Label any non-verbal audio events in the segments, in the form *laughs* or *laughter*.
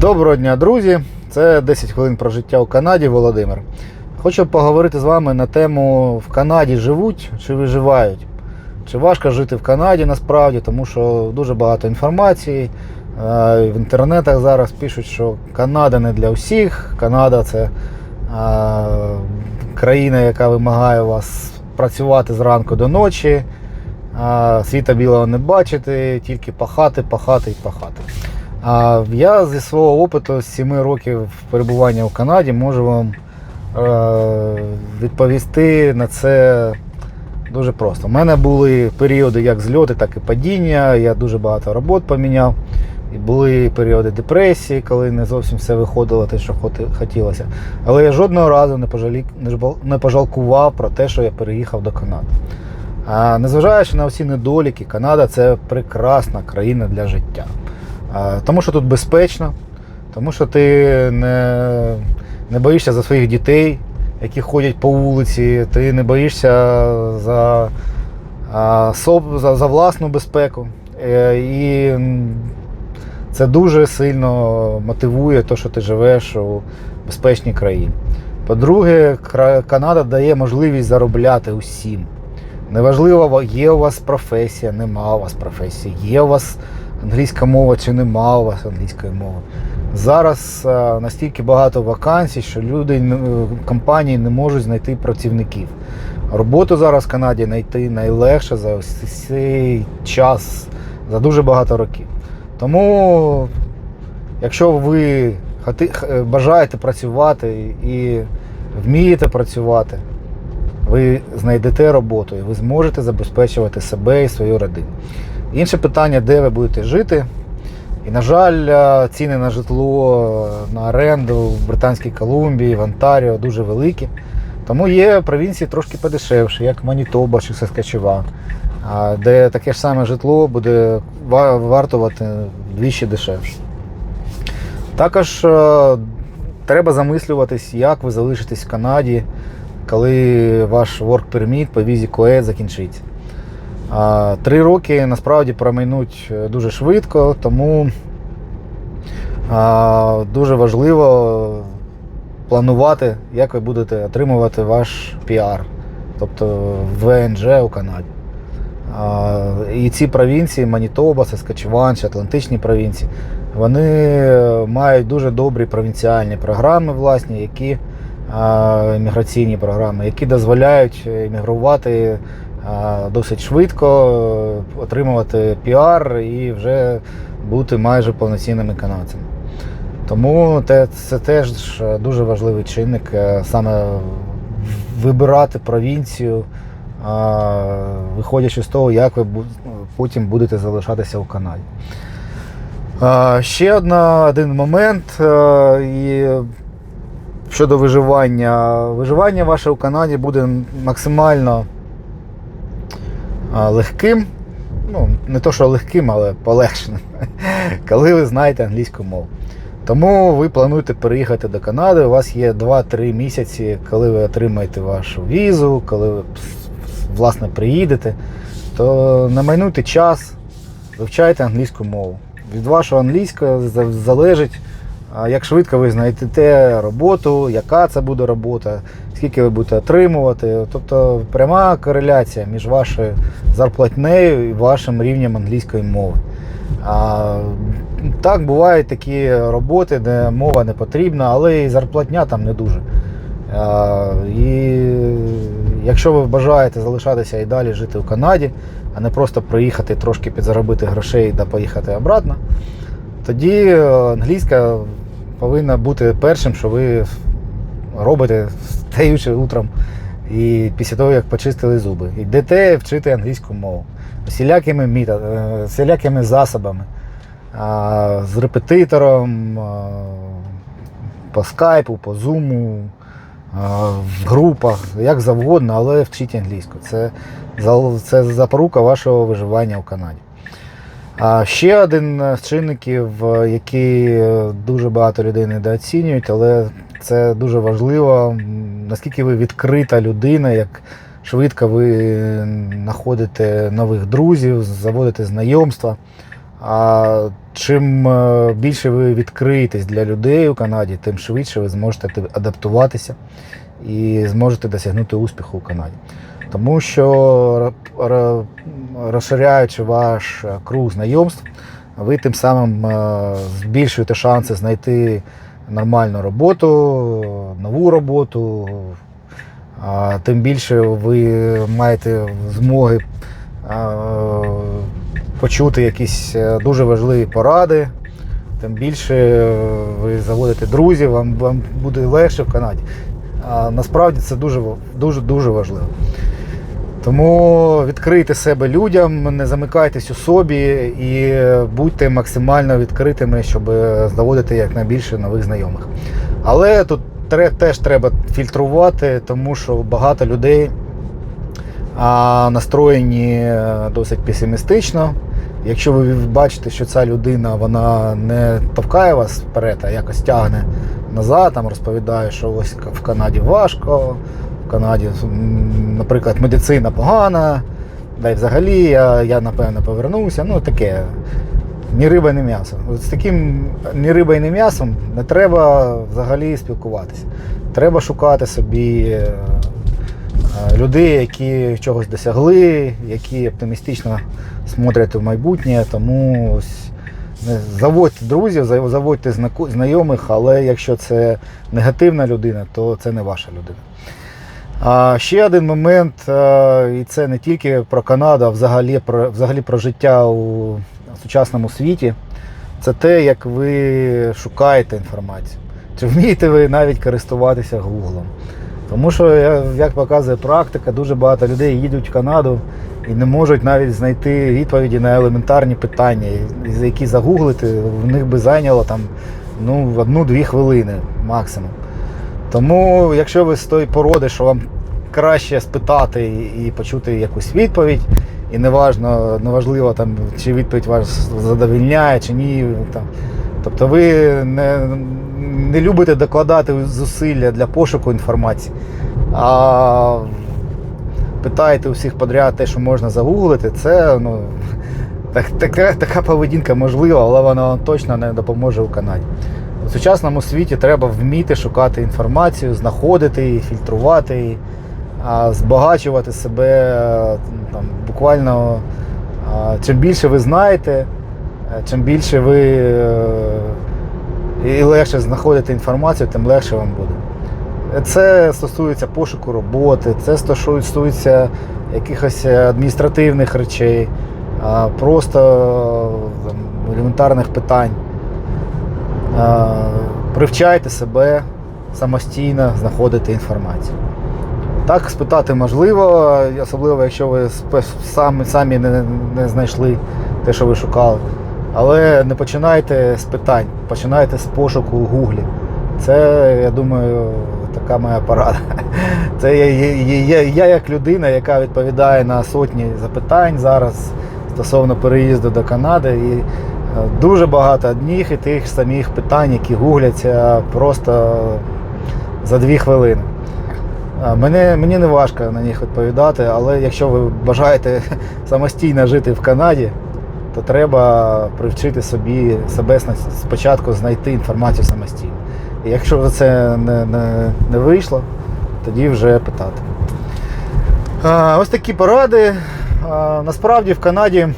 Доброго дня, друзі! Це 10 хвилин про життя у Канаді, Володимир. Хочу поговорити з вами на тему в Канаді живуть чи виживають. Чи важко жити в Канаді насправді, тому що дуже багато інформації. Е, В інтернетах зараз пишуть, що Канада не для всіх. Канада це е, країна, яка вимагає вас працювати зранку до ночі, світа білого не бачити, тільки пахати, пахати і пахати. А я зі свого опиту з 7 років перебування в Канаді можу вам е, відповісти на це дуже просто. У мене були періоди як зльоти, так і падіння. Я дуже багато робот поміняв. І були періоди депресії, коли не зовсім все виходило, те, що хотілося. Але я жодного разу не, жбал- не пожалкував про те, що я переїхав до Канади. А незважаючи на всі недоліки, Канада це прекрасна країна для життя. Тому що тут безпечно, тому що ти не, не боїшся за своїх дітей, які ходять по вулиці, ти не боїшся за, за, за власну безпеку. Е, І це дуже сильно мотивує те, що ти живеш у безпечній країні. По-друге, Канада дає можливість заробляти усім. Неважливо, є у вас професія, нема у вас професії, є у вас англійська мова чи нема у вас англійської мови. Зараз е, настільки багато вакансій, що люди, компанії не можуть знайти працівників. Роботу зараз в Канаді знайти найлегше за цей час, за дуже багато років. Тому, якщо ви хоти- бажаєте працювати і вмієте працювати, ви знайдете роботу і ви зможете забезпечувати себе і свою родину. Інше питання, де ви будете жити. І, на жаль, е, ціни на житло, е, на оренду в Британській Колумбії, в Онтаріо дуже великі. Тому є провінції трошки подешевші, як Манітоба чи Саскачеван, а, де таке ж саме житло буде вартувати вдвічі дешевше. Також е, треба замислюватись, як ви залишитесь в Канаді, коли ваш work permit по візі КОЕ закінчиться. Три роки насправді промайнуть е, дуже швидко, тому дуже важливо планувати, як ви будете отримувати ваш піар, тобто ВНЖ у Канаді. І ці провінції, Манітоба, Саскачеван, Атлантичні провінції, вони мають дуже добрі провінціальні програми, власні, які а, імміграційні програми, які дозволяють іммігрувати досить швидко, е, отримувати піар і вже бути майже повноцінними канадцями. Тому це теж дуже важливий чинник е, саме вибирати провінцію, виходячи з того, як ви потім будете залишатися у Канаді. Ще одна, один момент е, щодо виживання. Виживання ваше у Канаді буде максимально легким. Ну, не то, що легким, але полегшеним, *laughs* коли ви знаєте англійську мову. Тому ви плануєте переїхати до Канади. У вас є 2-3 місяці, коли ви отримаєте вашу візу, коли ви власне приїдете, то намайнуйте час, вивчайте англійську мову. Від вашого англійського залежить, як швидко ви знайдете роботу, яка це буде робота, скільки ви будете отримувати. Тобто пряма кореляція між вашою зарплатнею і вашим рівнем англійської мови. А, так, бувають такі роботи, де мова не потрібна, але і зарплатня там не дуже. А, і якщо ви бажаєте залишатися і далі жити в Канаді, а не просто приїхати трошки підзаробити грошей та поїхати обратно, тоді е, англійська повинна бути першим, що ви робите, стаючи утром і після того, як почистили зуби. Йдете вчити англійську мову всілякими, міта- е, всілякими засобами. З репетитором, по скайпу, по зуму, в групах, як завгодно, але вчіть англійську. Це, це запорука вашого виживання в Канаді. А ще один з чинників, е, який е, дуже багато людей недооцінюють, але це дуже важливо, наскільки ви відкрита людина, як швидко ви знаходите нових друзів, заводите знайомства. А чим е, більше ви відкриєтесь для людей у Канаді, тим швидше ви зможете адаптуватися і зможете досягнути успіху у Канаді. Тому що розширяючи ваш е, круг знайомств, ви тим самим е, збільшуєте шанси знайти нормальну роботу, нову роботу. Тим більше ви маєте змоги почути якісь е, дуже важливі поради, тим більше е, ви заводите друзів, вам, вам буде легше в Канаді. А насправді це дуже, дуже, дуже важливо. Тому відкрийте себе людям, не замикайтесь у собі і будьте максимально відкритими, щоб заводити якнайбільше нових знайомих. Але тут теж треба фільтрувати, тому що багато людей настроєні е, досить песимістично. Якщо ви бачите, що ця людина вона не товкає вас вперед, а якось тягне назад, там розповідає, що ось в Канаді важко, Канаді, наприклад, медицина погана, да й взагалі я, я напевно повернуся. Ну таке. Ні риба, ні м'ясо. От з таким ні риба і ні м'ясом не треба взагалі спілкуватися. Треба шукати собі е, е, людей, які чогось досягли, які оптимістично смотрять в майбутнє. Тому ось заводьте друзів, заводьте знайомих, але якщо це негативна людина, то це не ваша людина. А ще один момент, і це не тільки про Канаду, а взагалі про, взагалі про життя у сучасному світі. Це те, як ви шукаєте інформацію. Чи вмієте ви навіть користуватися Гуглом? Тому що, як показує практика, дуже багато людей їдуть в Канаду і не можуть навіть знайти відповіді на елементарні питання, які загуглити, в них би зайняло там ну, одну-дві хвилини максимум. Тому, якщо ви з тої породи, що вам краще спитати і почути якусь відповідь, і неважно, неважливо, там, чи відповідь вас задовільняє, чи ні. Там. Тобто ви не, не любите докладати зусилля для пошуку інформації, а питаєте у всіх подряд те, що можна загуглити, це ну, так, така, така поведінка можлива, але вона точно не допоможе у Канаді. У сучасному світі треба вміти шукати інформацію, знаходити її, фільтрувати її, збагачувати себе е, там, буквально. Чим більше ви знаєте, е, чим більше ви е, і легше знаходите інформацію, тим легше вам буде. Це стосується пошуку роботи, це стосується якихось адміністративних речей, просто елементарних питань. Привчайте себе самостійно знаходити інформацію. Так, спитати можливо, особливо якщо ви самі, самі не, не знайшли те, що ви шукали. Але не починайте з питань, починайте з пошуку у Гуглі. Це, я думаю, така моя порада. *laughs* Це я, я, я, я як людина, яка відповідає на сотні запитань зараз стосовно переїзду до Канади. І дуже багато одних і тих самих питань, які гугляться просто за дві хвилини. Мене, мені не важко на них відповідати, але якщо ви бажаєте *laughs* самостійно жити в Канаді, то треба привчити собі себе спочатку знайти інформацію самостійно. І якщо це не, не, не вийшло, тоді вже питати. Ось такі поради. Насправді в Канаді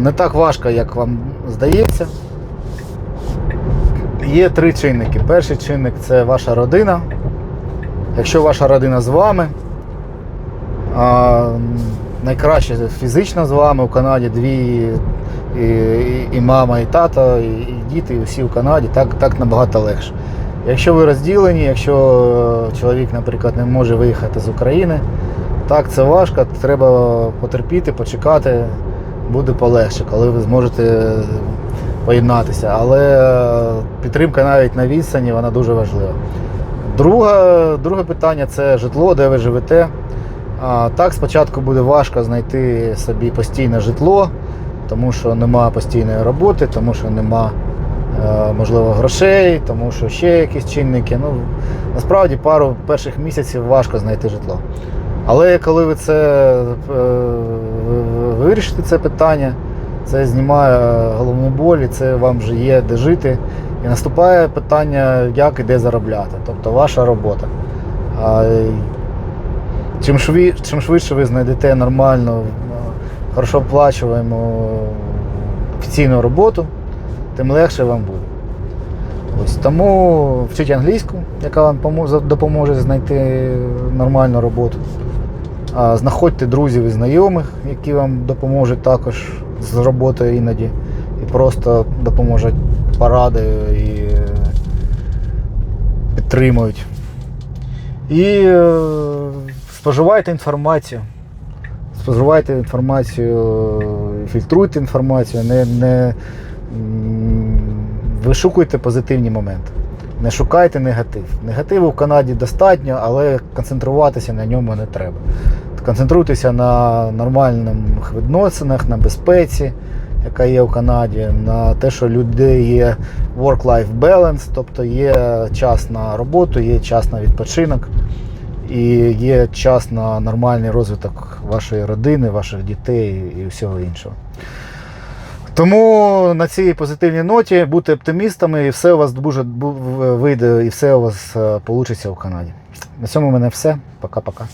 не так важко, як вам здається. Є три чинники. Перший чинник це ваша родина. Якщо ваша родина з вами, найкраще фізично з вами в Канаді дві і, і, і мама, і тато, і, і діти, і всі в Канаді, так, так набагато легше. Якщо ви розділені, якщо чоловік, наприклад, не може виїхати з України, так це важко, треба потерпіти, почекати, буде полегше, коли ви зможете поєднатися. Але підтримка навіть на відстані вона дуже важлива. Друге, друге питання це житло, де ви живете. А, так, спочатку буде важко знайти собі постійне житло, тому що нема постійної роботи, тому що нема, е, можливо, грошей, тому що ще якісь чинники. Ну, насправді пару перших місяців важко знайти житло. Але коли ви це вирішите це питання, Це знімає головну боль, і це вам вже є де жити. І наступає питання, як і де заробляти. Тобто ваша робота. А, чим, чим швидше ви знайдете нормальну, хорошо оплачуваємо офіційну роботу, тим легше вам буде. Ось тому вчіть англійську, яка вам допоможе знайти нормальну роботу. Знаходьте друзів і знайомих, які вам допоможуть також з роботою іноді. І просто допоможуть порадою і е, підтримують. І е, споживайте інформацію. Споживайте інформацію, фільтруйте інформацію, не, не вишукуйте позитивні моменти. Не шукайте негатив. Негативу в Канаді достатньо, але концентруватися на ньому не треба. Концентруйтеся на нормальних відносинах, на безпеці, яка є в Канаді, на те, що людей є work-life balance, тобто є час на роботу, є час на відпочинок і є час на нормальний розвиток вашої родини, ваших дітей і всього іншого. Тому на цій позитивній ноті будьте оптимістами, і все у вас дуже вийде, і все у вас вийде в Канаді. На цьому в мене все. Пока-пока.